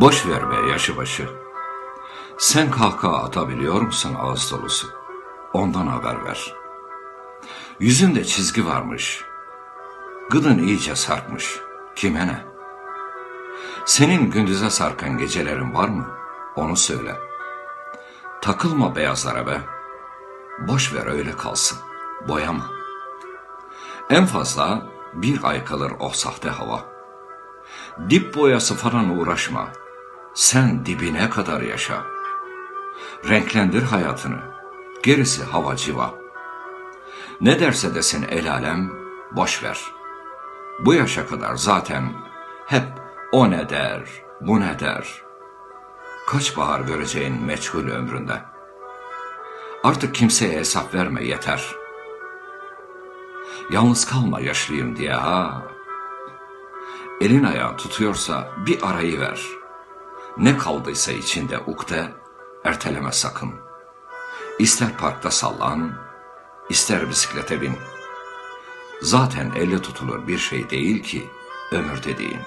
Boş ver be yaşı başı. Sen kahkaha atabiliyor musun ağız dolusu? Ondan haber ver. Yüzünde çizgi varmış. Gıdın iyice sarkmış. Kime ne? Senin gündüze sarkan gecelerin var mı? Onu söyle. Takılma beyazlara be. Boş ver öyle kalsın. Boyama. En fazla bir ay kalır o sahte hava. Dip boyası falan uğraşma. Sen dibine kadar yaşa. Renklendir hayatını. Gerisi hava civa. Ne derse desin el alem, boş ver. Bu yaşa kadar zaten hep o ne der, bu ne der. Kaç bahar göreceğin meçhul ömründe. Artık kimseye hesap verme yeter. Yalnız kalma yaşlıyım diye ha. Elin ayağın tutuyorsa bir arayı ver. Ne kaldıysa içinde ukde, erteleme sakın. İster parkta sallan, ister bisiklete bin. Zaten elle tutulur bir şey değil ki ömür dediğin.